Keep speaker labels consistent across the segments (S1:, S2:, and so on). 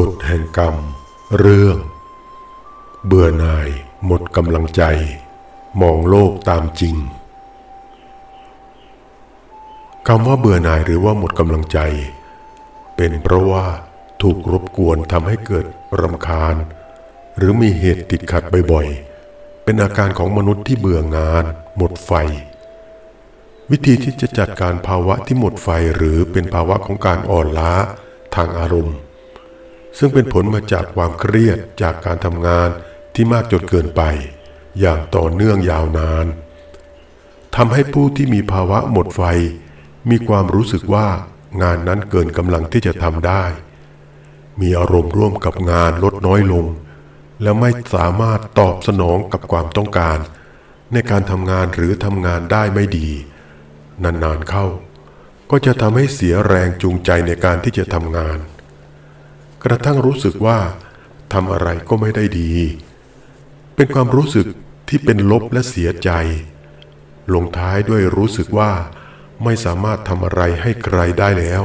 S1: กฎแห่งกรรม เรื่อง เบื่อหน่ายหมดกำลังใจ มองโลกตามจริงคำว่าเบื่อหน่ายหรือว่าหมดกำลังใจ เป็นเพราะว่าถูกรบกวนทำให้เกิดรำคาญ หรือมีเหตุติดขัดบ่อยๆ เป็นอาการของมนุษย์ที่เบื่องาน หมดไฟ วิธีที่จะจัดการภาวะที่หมดไฟหรือเป็นภาวะของการอ่อนล้าทางอารมณ์ ซึ่งเป็นผลมาจากความเครียดจากการทำงานที่มากจนเกินไป อย่างต่อเนื่องยาวนานทำให้ผู้ที่มีภาวะหมดไฟ มีความรู้สึกว่างานนั้นเกินกำลังที่จะทำได้ มีอารมณ์ร่วมกับงานลดน้อยลง และไม่สามารถตอบสนองกับความต้องการ ในการทำงานหรือทำงานได้ไม่ดี นานๆเข้า ก็จะทำให้เสียแรงจูงใจในการที่จะทำงาน กระทั่งรู้สึกว่าทำอะไรก็ไม่ได้ดี เป็นความรู้สึกที่เป็นลบและเสียใจ ลงท้ายด้วยรู้สึกว่าไม่สามารถทำอะไรให้ใครได้แล้ว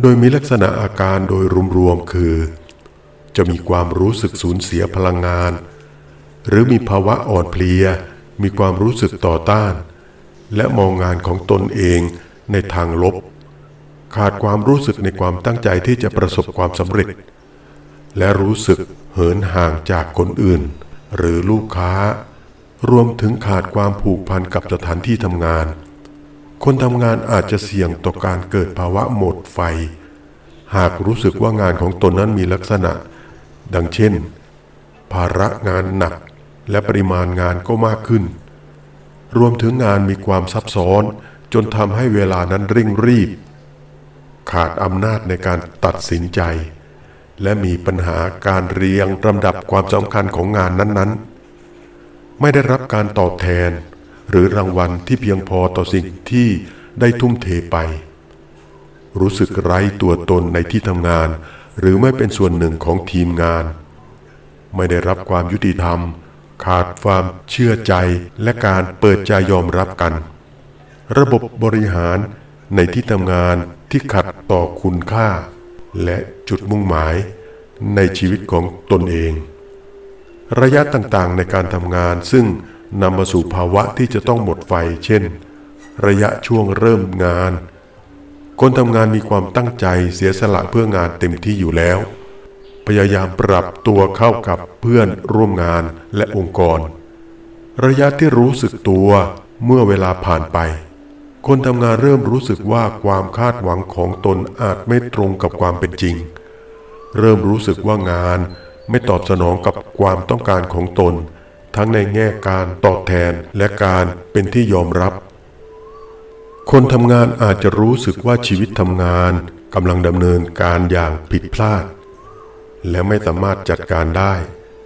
S1: โดยมีลักษณะอาการโดยรวมๆคือ จะมีความรู้สึกสูญเสียพลังงาน หรือมีภาวะอ่อนเพลีย มีความรู้สึกต่อต้าน และมองงานของตนเองในทางลบ ขาดความรู้สึกในความตั้งใจที่จะประสบความสำเร็จ และรู้สึกเหินห่างจากคนอื่น หรือลูกค้า รวมถึงขาดความผูกพันกับสถานที่ทำงาน คนทำงานอาจจะเสี่ยงต่อการเกิดภาวะหมดไฟ หากรู้สึกว่างานของตนนั้นมีลักษณะ ดังเช่น ภาระงานหนักและปริมาณงานก็มากขึ้น รวมถึงงานมีความซับซ้อนจนทำให้เวลานั้นเร่งรีบ ขาดอำนาจในการตัดสินใจ และมีปัญหาการเรียงลำดับความสำคัญของงานนั้นๆ ไม่ได้รับการตอบแทน หรือรางวัลที่เพียงพอต่อสิ่งที่ได้ทุ่มเทไป รู้สึกไร้ตัวตนในที่ทำงาน หรือไม่เป็นส่วนหนึ่งของทีมงาน ไม่ได้รับความยุติธรรม ขาดความเชื่อใจและการเปิดใจยอมรับกัน ระบบบริหารในที่ทำงาน ที่ขัดต่อคุณค่า และจุดมุ่งหมายในชีวิตของตนเอง ระยะต่างๆในการทำงานซึ่งนำมาสู่ภาวะที่จะต้องหมดไฟ เช่น ระยะช่วงเริ่มงาน คนทำงานมีความตั้งใจเสียสละเพื่องานเต็มที่อยู่แล้ว พยายามปรับตัวเข้ากับเพื่อนร่วมงานและองค์กร ระยะที่รู้สึกตัวเมื่อเวลาผ่านไป คนทำงานเริ่มรู้สึกว่าความคาดหวังของตนอาจไม่ตรงกับความเป็นจริง เริ่มรู้สึกว่างานไม่ตอบสนองกับความต้องการของตน ทั้งในแง่การตอบแทนและการเป็นที่ยอมรับ คนทำงานอาจจะรู้สึกว่าชีวิตทำงานกำลังดำเนินการอย่างผิดพลาด และไม่สามารถจัดการได้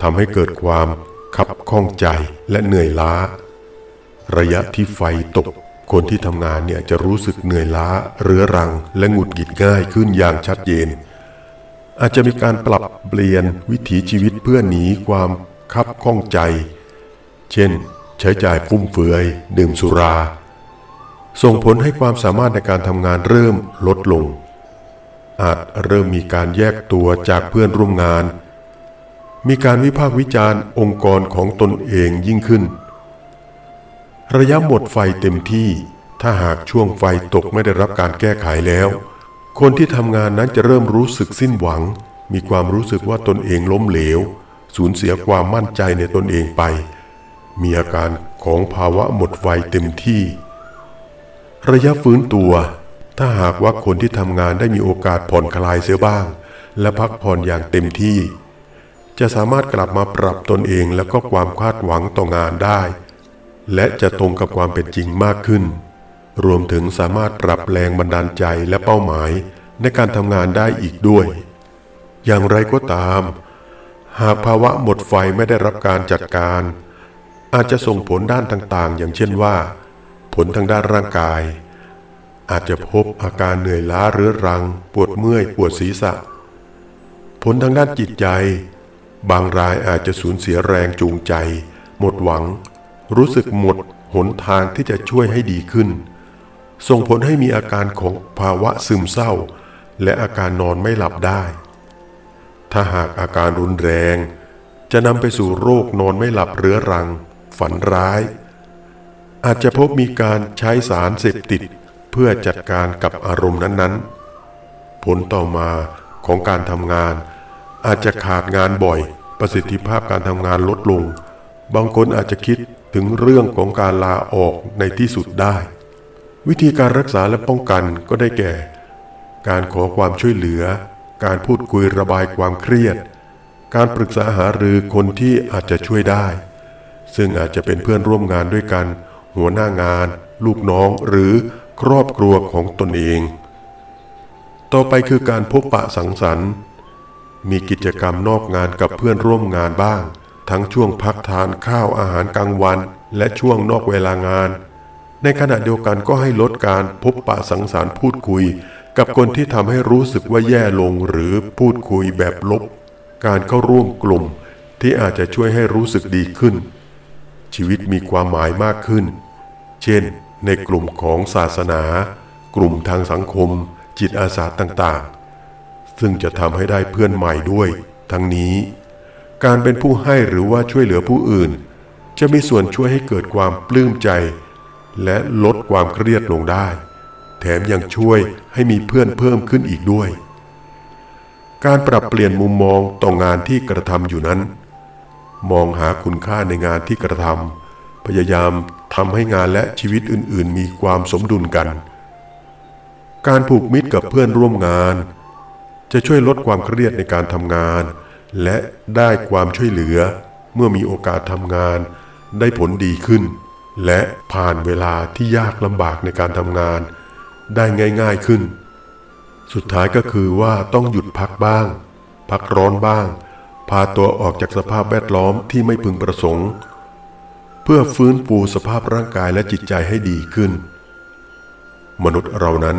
S1: ทำให้เกิดความขับข้องใจและเหนื่อยล้า ระยะที่ไฟตก คนที่ทำงานเนี่ยจะรู้สึกเหนื่อยล้าเรื้อรัง และหงุดหงิดง่ายขึ้นอย่างชัดเจน อาจจะมีการปรับเปลี่ยนวิถีชีวิตเพื่อหนีความคับข้องใจ เช่น ใช้จ่ายฟุ่มเฟือย ดื่มสุรา ส่งผลให้ความสามารถในการทำงานเริ่มลดลง อาจเริ่มมีการแยกตัวจากเพื่อนร่วมงาน มีการวิพากษ์วิจารณ์องค์กรของตนเองยิ่งขึ้น ระยะหมดไฟเต็มที่ ถ้าหากช่วงไฟตกไม่ได้รับการแก้ไขแล้ว คนที่ทำงานนั้นจะเริ่มรู้สึกสิ้นหวัง มีความรู้สึกว่าตนเองล้มเหลว สูญเสียความมั่นใจในตนเองไป มีอาการของภาวะหมดไฟเต็มที่ ระยะฟื้นตัว ถ้าหากว่าคนที่ทำงานได้มีโอกาสผ่อนคลายเสียบ้าง และพักผ่อนอย่างเต็มที่ จะสามารถกลับมาปรับตนเองแล้วก็ความคาดหวังต่องานได้ และจะตรงกับความเป็นจริงมากขึ้น รวมถึงสามารถปรับแรงบันดาลใจและเป้าหมายในการทำงานได้อีกด้วย อย่างไรก็ตาม หากภาวะหมดไฟไม่ได้รับการจัดการ อาจจะส่งผลด้านต่างๆ อย่างเช่นว่า ผลทางด้านร่างกาย อาจจะพบอาการเหนื่อยล้าเรื้อรัง ปวดเมื่อย ปวดศีรษะ ผลทางด้านจิตใจ บางรายอาจจะสูญเสียแรงจูงใจ หมดหวัง รู้สึกหมดหนทางที่จะช่วยให้ดีขึ้น ส่งผลให้มีอาการของภาวะซึมเศร้า และอาการนอนไม่หลับได้ ถ้าหากอาการรุนแรง จะนำไปสู่โรคนอนไม่หลับเรื้อรัง ฝันร้าย อาจจะพบมีการใช้สารเสพติดเพื่อจัดการกับอารมณ์นั้นๆ ผลต่อมาของการทำงาน อาจจะขาดงานบ่อย ประสิทธิภาพการทำงานลดลง บางคนอาจจะคิด ถึงเรื่องของการลาออกในที่สุดได้ วิธีการรักษาและป้องกันก็ได้แก่ การขอความช่วยเหลือ การพูดคุยระบายความเครียด การปรึกษาหารือคนที่อาจจะช่วยได้ ซึ่งอาจจะเป็นเพื่อนร่วมงานด้วยกัน หัวหน้างาน ลูกน้องหรือครอบครัวของตนเอง ต่อไปคือการพบปะสังสรรค์ มีกิจกรรมนอกงานกับเพื่อนร่วมงานบ้าง ทั้งช่วงพักทานข้าวอาหารกลางวัน และช่วงนอกเวลางาน ในขณะเดียวกันก็ให้ลดการพบปะสังสรรค์พูดคุย กับคนที่ทำให้รู้สึกว่าแย่ลงหรือพูดคุยแบบลบ การเข้าร่วมกลุ่มที่อาจจะช่วยให้รู้สึกดีขึ้น ชีวิตมีความหมายมากขึ้น เช่น ในกลุ่มของศาสนา กลุ่มทางสังคม จิตอาสาต่างๆ ซึ่งจะทำให้ได้เพื่อนใหม่ด้วย ทั้งนี้ การเป็นผู้ให้หรือว่าช่วยเหลือผู้อื่น จะมีส่วนช่วยให้เกิดความปลื้มใจ และลดความเครียดลงได้ แถมยังช่วยให้มีเพื่อนเพิ่มขึ้นอีกด้วย การปรับเปลี่ยนมุมมองต่องานที่กระทำอยู่นั้น มองหาคุณค่าในงานที่กระทำพยายามทำให้งานและชีวิตอื่น ๆ มีความสมดุลกัน การผูกมิตรกับเพื่อนร่วมงาน จะช่วยลดความเครียดในการทำงาน และได้ความช่วยเหลือ เมื่อมีโอกาสทำงาน ได้ผลดีขึ้น และผ่านเวลาที่ยากลำบากในการทำงาน ได้ง่าย ๆขึ้น สุดท้ายก็คือว่าต้องหยุดพักบ้าง พักร้อนบ้าง พาตัวออกจากสภาพแวดล้อมที่ไม่พึงประสงค์ เพื่อฟื้นฟูสภาพร่างกายและจิตใจให้ดีขึ้น มนุษย์เรานั้น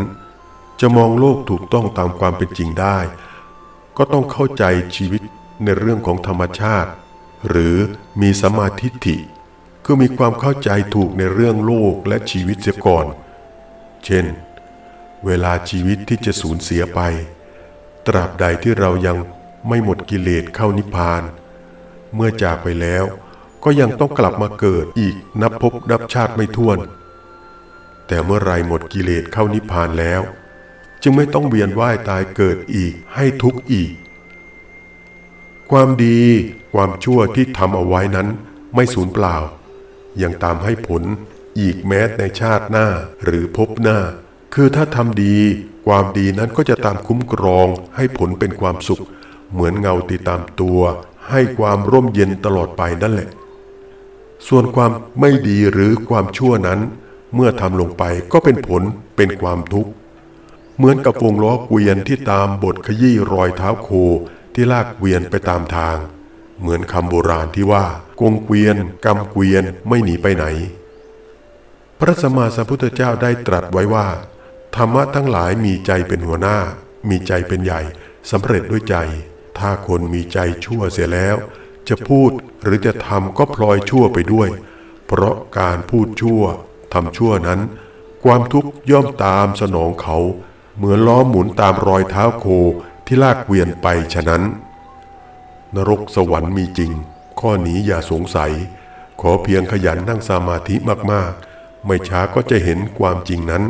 S1: จะมองโลกถูกต้องตามความเป็นจริงได้ ก็ต้องเข้าใจชีวิต ในเรื่องของธรรมชาติ หรือมีสมาธิฐิ คือมีความเข้าใจถูกในเรื่องโลกและชีวิตเสียก่อน เช่น เวลาชีวิตที่จะสูญเสียไป ตราบใดที่เรายังไม่หมดกิเลสเข้านิพพาน เมื่อจากไปแล้วก็ยังต้องกลับมาเกิดอีกนับพบนับชาติไม่ถ้วน แต่เมื่อไรหมดกิเลสเข้านิพพานแล้ว จึงไม่ต้องเวียนว่ายตายเกิดอีกให้ทุกข์อีก ความดีความชั่วที่ทำเอาไว้นั้นไม่สูญเปล่า ยังตามให้ผลอีกแม้ในชาติหน้าหรือพบหน้า คือถ้าทำดี ความดีนั้นก็จะตามคุ้มครองให้ผลเป็นความสุข เหมือนเงาติดตามตัว ให้ความร่มเย็นตลอดไปนั่นแหละ ส่วนความไม่ดีหรือความชั่วนั้น เมื่อทำลงไปก็เป็นผลเป็นความทุกข์ เหมือนกับวงล้อเกวียนที่ตามบทขยี้รอยเท้าโค ที่ลากเกวียนไปตามทาง เหมือนคำโบราณที่ว่ากงเกวียนกำเกวียนไม่หนีไปไหน พระสมมาสัมพุทธเจ้าได้ตรัสไว้ว่า ธรรมะทั้งหลายมีใจเป็นหัวหน้า มีใจเป็นใหญ่สำเร็จด้วยใจ ถ้าคนมีใจชั่วเสียแล้ว จะพูดหรือจะทำก็พลอยชั่วไปด้วย เพราะการพูดชั่วทำชั่วนั้น ความทุกข์ย่อมตามสนองเขา เหมือนล้อหมุนตามรอยเท้าโค ที่ลากเวียนไปฉะนั้น นรกสวรรค์มีจริง ข้อนี้อย่าสงสัย ขอเพียงขยันนั่งสมาธิมากๆ ไม่ช้าก็จะเห็นความจริงนั้น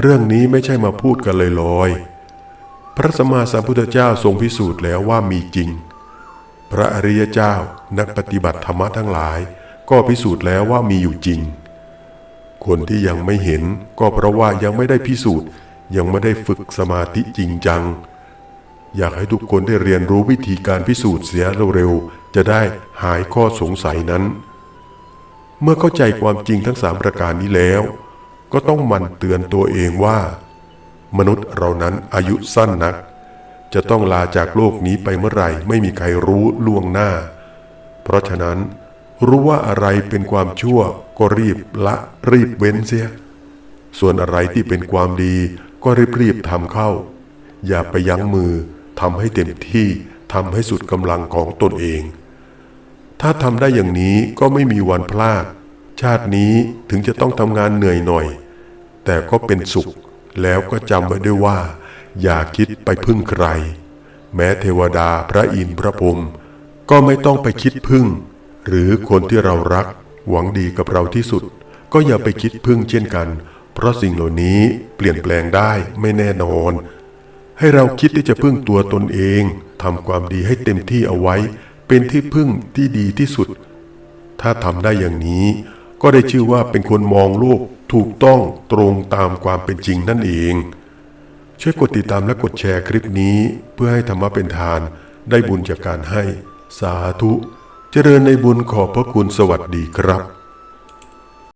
S1: เรื่องนี้ไม่ใช่มาพูดกันลอยๆพระสมมาสัมพุทธเจ้าทรงพิสูจน์แล้วว่ามีจริง พระอริยเจ้านักปฏิบัติธรรมะทั้งหลาย ก็พิสูจน์แล้วว่ามีอยู่จริงคนที่ยังไม่เห็นก็เพราะว่ายังไม่ได้พิสูจน์ยังไม่ได้ฝึกสมาธิจริงจัง อยากให้ทุกคนได้เรียนรู้วิธีการพิสูจน์เสียเร็วๆ จะได้หายข้อสงสัยนั้น เมื่อเข้าใจความจริงทั้งสามประการนี้แล้ว ก็ต้องมันเตือนตัวเองว่า มนุษย์เรานั้นอายุสั้นนัก จะต้องลาจากโลกนี้ไปเมื่อไหร่ไม่มีใครรู้ล่วงหน้า เพราะฉะนั้นรู้ว่าอะไรเป็นความชั่วก็รีบละรีบเว้นเสีย ส่วนอะไรที่เป็นความดีก็รีบรีบทำเข้า อย่าไปยั้งมือ ทำให้เต็มที่ทำให้สุดกำลังของตนเอง ถ้าทำได้อย่างนี้ก็ไม่มีวันพลาด ชาตินี้ถึงจะต้องทำงานเหนื่อยหน่อย แต่ก็เป็นสุข แล้วก็จำไว้ด้วยว่า อย่าคิดไปพึ่งใคร แม้เทวดาพระอินทร์พระพรหมก็ไม่ต้องไปคิดพึ่ง หรือคนที่เรารัก หวังดีกับเราที่สุด ก็อย่าไปคิดพึ่งเช่นกัน เพราะสิ่งเหล่านี้เปลี่ยนแปลงได้ไม่แน่นอน ให้เราคิดที่จะพึ่งตัวตนเองทำความดีให้เต็มที่เอาไว้ เป็นที่พึ่งที่ดีที่สุด ถ้าทำได้อย่างนี้ ก็ได้ชื่อว่าเป็นคนมองโลกถูกต้องตรงตามความเป็นจริงนั่นเอง ช่วยกดติดตามและกดแชร์คลิปนี้ เพื่อให้ธรรมะเป็นทานได้บุญจากการให้ สาธุ เจริญในบุญขอบพระคุณสวัสดีครับ